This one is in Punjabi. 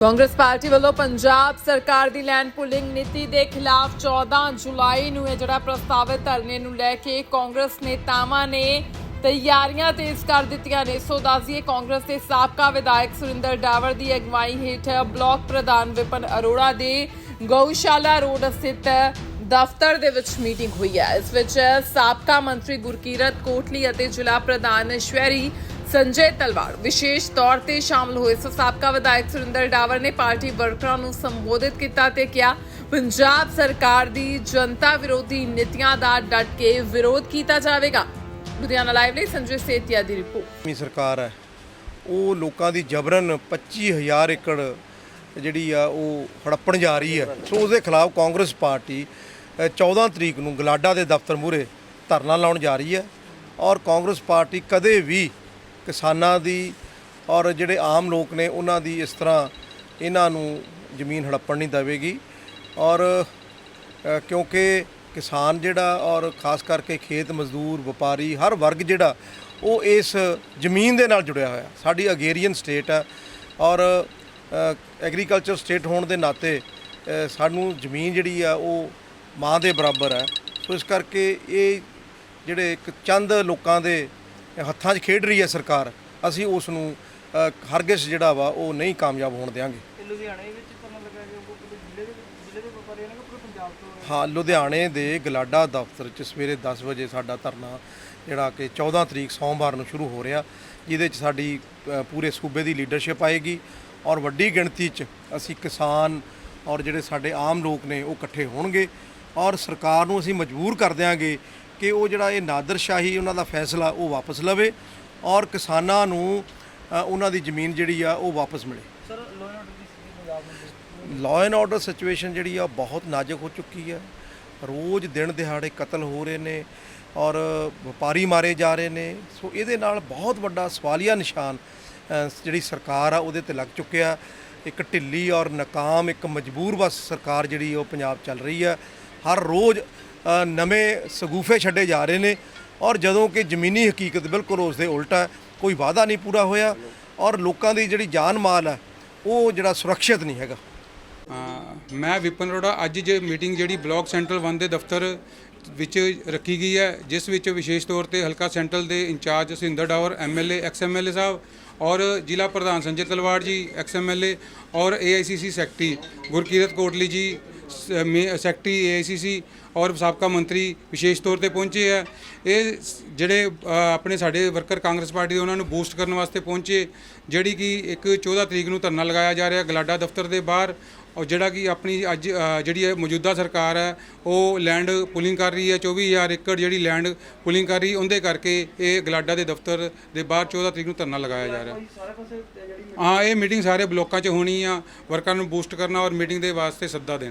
ਕਾਂਗਰਸ ਪਾਰਟੀ ਵੱਲੋਂ ਪੰਜਾਬ ਸਰਕਾਰ ਦੀ ਲੈਂਡ ਪੁਲਿੰਗ ਨੀਤੀ ਦੇ ਖਿਲਾਫ 14 ਜੁਲਾਈ ਨੂੰ ਇਹ ਜਿਹੜਾ ਪ੍ਰਸਤਾਵਿਤ ਧਰਨੇ ਨੂੰ ਲੈ ਕੇ ਕਾਂਗਰਸ ਨੇਤਾਵਾਂ ਨੇ ਤਿਆਰੀਆਂ ਤੇਜ਼ ਕਰ ਦਿੱਤੀਆਂ ਨੇ। ਸੋ ਦੱਸਦੀਏ ਕਾਂਗਰਸ ਦੇ ਸਾਬਕਾ ਵਿਧਾਇਕ ਸੁਰਿੰਦਰ ਡਾਵਰ ਦੀ ਅਗਵਾਈ ਹੇਠ ਬਲਾਕ ਪ੍ਰਧਾਨ ਵਿਪਨ ਅਰੋੜਾ ਦੇ ਗਊਸ਼ਾਲਾ ਰੋਡ ਸਥਿਤ ਦਫ਼ਤਰ ਦੇ ਵਿੱਚ ਮੀਟਿੰਗ ਹੋਈ ਹੈ। ਇਸ ਵਿੱਚ ਸਾਬਕਾ ਮੰਤਰੀ ਗੁਰਕੀਰਤ ਕੋਟਲੀ ਅਤੇ ਜ਼ਿਲ੍ਹਾ ਪ੍ਰਧਾਨ ਸ਼ਹਿਰੀ ਸੰਜੇ ਤਲਵਾਰ ਵਿਸ਼ੇਸ਼ ਤੌਰ ਤੇ ਸ਼ਾਮਲ ਹੋਏ। ਸੋ ਸਾਬਕਾ ਵਿਧਾਇਕ ਸੁਰਿੰਦਰ ਡਾਵਰ ਨੇ ਪਾਰਟੀ ਵਰਕਰਾਂ ਨੂੰ ਸੰਬੋਧਿਤ ਕੀਤਾ ਤੇ ਕਿਹਾ ਪੰਜਾਬ ਸਰਕਾਰ ਦੀ ਜਨਤਾ ਵਿਰੋਧੀ ਨੀਤੀਆਂ ਦਾ ਡਟ ਕੇ ਵਿਰੋਧ ਕੀਤਾ ਜਾਵੇਗਾ। ਲੁਧਿਆਣਾ ਲਾਈਵ ਲਈ ਸੰਜੇ ਸੇਤੀਆ ਦੀ ਰਿਪੋਰਟ। ਮੀ ਸਰਕਾਰ ਹੈ। ਉਹ ਲੋਕਾਂ ਦੀ ਜਬਰਨ 25000 ਏਕੜ ਜਿਹੜੀ ਆ ਉਹ ਹੜੱਪਣ ਜਾ ਰਹੀ ਹੈ। ਸੋ ਉਸ ਦੇ ਖਿਲਾਫ ਕਾਂਗਰਸ ਪਾਰਟੀ ਅ, 14 ਤਰੀਕ ਨੂੰ ਗਲਾਡਾ ਦੇ ਦਫ਼ਤਰ ਮੂਹਰੇ ਧਰਨਾ ਲਾਉਣ ਜਾ ਰਹੀ ਹੈ ਔਰ ਕਾਂਗਰਸ ਪਾਰਟੀ ਕਦੇ ਵੀ ਕਿਸਾਨਾਂ ਦੀ ਔਰ ਜਿਹੜੇ ਆਮ ਲੋਕ ਨੇ, ਉਹਨਾਂ ਦੀ ਇਸ ਤਰ੍ਹਾਂ ਇਹਨਾਂ ਨੂੰ ਜ਼ਮੀਨ ਹੜੱਪਣ ਨਹੀਂ ਦੇਵੇਗੀ। ਔਰ ਕਿਉਂਕਿ ਕਿਸਾਨ ਜਿਹੜਾ ਔਰ ਖਾਸ ਕਰਕੇ ਖੇਤ ਮਜ਼ਦੂਰ, ਵਪਾਰੀ, ਹਰ ਵਰਗ ਜਿਹੜਾ, ਉਹ ਇਸ ਜ਼ਮੀਨ ਦੇ ਨਾਲ ਜੁੜਿਆ ਹੋਇਆ। ਸਾਡੀ ਅਗੇਰੀਅਨ ਸਟੇਟ ਹੈ ਔਰ ਐਗਰੀਕਲਚਰ ਸਟੇਟ ਹੋਣ ਦੇ ਨਾਤੇ ਸਾਨੂੰ ਜ਼ਮੀਨ ਜਿਹੜੀ ਆ, ਉਹ ਮਾਂ ਦੇ ਬਰਾਬਰ ਹੈ। ਸੋ ਇਸ ਕਰਕੇ ਇਹ ਜਿਹੜੇ ਇੱਕ ਚੰਦ ਲੋਕਾਂ ਦੇ ਹੱਥਾਂ 'ਚ ਖੇਡ ਰਹੀ ਹੈ ਸਰਕਾਰ ਅਸੀਂ ਉਸ ਨੂੰ ਹਰਗਿਜ਼ ਜਿਹੜਾ ਵਾ ਉਹ ਨਹੀਂ ਕਾਮਯਾਬ ਹੋਣ ਦੇਵਾਂਗੇ ਇਹ ਲੁਧਿਆਣੇ ਵਿੱਚ ਧਰਨਾ ਲੱਗਾ ਗਿਆ ਉਹ ਪੂਰੇ ਜ਼ਿਲ੍ਹੇ ਦੇ ਜ਼ਿਲ੍ਹੇ ਦੇ ਵਪਾਰੀਆਂ ਨੇ ਕਿ ਪੂਰੇ ਪੰਜਾਬ ਤੋਂ ਹਾਂ ਲੁਧਿਆਣੇ ਦੇ ਗਲਾਡਾ ਦਫ਼ਤਰ 'ਚ ਸਵੇਰੇ 10 ਵਜੇ ਸਾਡਾ ਧਰਨਾ ਜਿਹੜਾ ਕਿ 14 ਤਰੀਕ ਸੋਮਵਾਰ ਨੂੰ ਸ਼ੁਰੂ ਹੋ ਰਿਹਾ ਜਿਹਦੇ 'ਚ ਸਾਡੀ ਪੂਰੇ ਸੂਬੇ ਦੀ ਲੀਡਰਸ਼ਿਪ ਆਏਗੀ ਔਰ ਵੱਡੀ ਗਿਣਤੀ 'ਚ ਅਸੀਂ ਕਿਸਾਨ ਔਰ ਜਿਹੜੇ ਸਾਡੇ ਆਮ ਲੋਕ ਨੇ ਉਹ ਇਕੱਠੇ ਹੋਣਗੇ ਔਰ ਸਰਕਾਰ ਨੂੰ ਅਸੀਂ ਮਜਬੂਰ ਕਰ ਦਿਆਂਗੇ ਕਿ ਉਹ ਜਿਹੜਾ ਇਹ ਨਾਦਰਸ਼ਾਹੀ ਉਹਨਾਂ ਦਾ ਫੈਸਲਾ ਉਹ ਵਾਪਸ ਲਵੇ ਔਰ ਕਿਸਾਨਾਂ ਨੂੰ ਅ, ਉਹਨਾਂ ਦੀ ਜ਼ਮੀਨ ਜਿਹੜੀ ਆ ਉਹ ਵਾਪਸ ਮਿਲੇ। ਸਰ ਲੋਅ ਐਂਡ ਆਰਡਰ ਦੀ ਸਥਿਤੀ ਪੰਜਾਬ ਵਿੱਚ ਲਾਅ ਐਂਡ ਆਰਡਰ ਸਿਚੁਏਸ਼ਨ ਜਿਹੜੀ ਆ ਬਹੁਤ ਨਾਜ਼ੁਕ ਹੋ ਚੁੱਕੀ ਹੈ ਰੋਜ਼ ਦਿਨ ਦਿਹਾੜੇ ਕਤਲ ਹੋ ਰਹੇ ਨੇ ਔਰ ਵਪਾਰੀ ਮਾਰੇ ਜਾ ਰਹੇ ਨੇ। ਸੋ ਇਹਦੇ ਨਾਲ ਬਹੁਤ ਵੱਡਾ ਸਵਾਲੀਆ ਨਿਸ਼ਾਨ ਅ, ਜਿਹੜੀ ਸਰਕਾਰ ਆ ਉਹਦੇ ਤੇ ਲੱਗ ਚੁੱਕਿਆ। ਇੱਕ ਢਿੱਲੀ ਔਰ ਨਾਕਾਮ ਇੱਕ ਮਜਬੂਰ ਬਸ ਸਰਕਾਰ ਜਿਹੜੀ ਉਹ ਪੰਜਾਬ ਚੱਲ ਰਹੀ ਹੈ ਹਰ ਰੋਜ਼ ਨਵੇਂ ਸਗੂਫੇ ਛੱਡੇ ਜਾ ਰਹੇ ਨੇ ਔਰ ਜਦੋਂ ਕਿ ਜ਼ਮੀਨੀ ਹਕੀਕਤ ਬਿਲਕੁਲ ਉਸ ਦੇ ਉਲਟਾ ਕੋਈ ਵਾਅਦਾ ਨਹੀਂ ਪੂਰਾ ਹੋਇਆ ਔਰ ਲੋਕਾਂ ਦੀ ਜਿਹੜੀ ਜਾਨ ਮਾਲ ਹੈ, ਉਹ ਜਿਹੜਾ ਸੁਰੱਖਿਅਤ ਨਹੀਂ ਹੈਗਾ। ਮੈਂ ਵਿਪਨ ਅਰੋੜਾ, ਅੱਜ ਜੇ ਮੀਟਿੰਗ ਜਿਹੜੀ ਬਲਾਕ ਸੈਂਟਰਲ 1 ਦੇ ਦਫ਼ਤਰ ਵਿੱਚ ਰੱਖੀ ਗਈ ਹੈ, ਜਿਸ ਵਿੱਚ ਵਿਸ਼ੇਸ਼ ਤੌਰ ਤੇ ਹਲਕਾ ਸੈਂਟਰਲ ਦੇ incharge Sinder Dawar MLA ex MLA ਸਾਹਿਬ ਔਰ ਜ਼ਿਲ੍ਹਾ ਪ੍ਰਧਾਨ ਸੰਜੇ ਤਲਵਾੜ ਜੀ, ਐਕਸ ਐਮਐਲਏ ਔਰ AICC secretary Gurkirat Kotli ji secretary AICC ਔਰ ਸਾਬਕਾ ਮੰਤਰੀ ਵਿਸ਼ੇਸ਼ ਤੌਰ ਤੇ ਪਹੁੰਚੇ ਆ। ਇਹ ਜਿਹੜੇ ਆਪਣੇ ਸਾਡੇ ਵਰਕਰ ਕਾਂਗਰਸ ਪਾਰਟੀ ਦੇ ਉਹਨਾਂ ਨੂੰ ਬੂਸਟ ਕਰਨ ਵਾਸਤੇ ਪਹੁੰਚੇ, ਜਿਹੜੀ ਕਿ ਇੱਕ 14 ਤਰੀਕ ਨੂੰ ਧਰਨਾ ਲਗਾਇਆ ਜਾ ਰਿਹਾ ਗਲਾਡਾ ਦਫ਼ਤਰ ਦੇ ਬਾਹਰ, ਔਰ ਜਿਹੜਾ ਕਿ ਆਪਣੀ ਅੱਜ ਜਿਹੜੀ ਹੈ ਮੌਜੂਦਾ ਸਰਕਾਰ ਹੈ, ਉਹ ਲੈਂਡ ਪੁਲਿੰਗ ਕਰ ਰਹੀ ਹੈ 24000 ਏਕੜ ਜਿਹੜੀ ਲੈਂਡ ਪੁਲਿੰਗ ਕਰ ਰਹੀ, ਉਹਦੇ ਕਰਕੇ ਇਹ ਗਲਾਡਾ ਦੇ ਦਫ਼ਤਰ ਦੇ ਬਾਹਰ 14 ਤਰੀਕ ਨੂੰ ਧਰਨਾ ਲਗਾਇਆ ਜਾ ਰਿਹਾ। ਹਾਂ, ਇਹ ਮੀਟਿੰਗ ਸਾਰੇ ਬਲੋਕਾਂ 'ਚ ਹੋਣੀ ਆ, ਵਰਕਰਾਂ ਨੂੰ ਬੂਸਟ ਕਰਨਾ ਔਰ ਮੀਟਿੰਗ ਦੇ ਵਾਸਤੇ ਸੱਦਾ ਦੇਣਾ।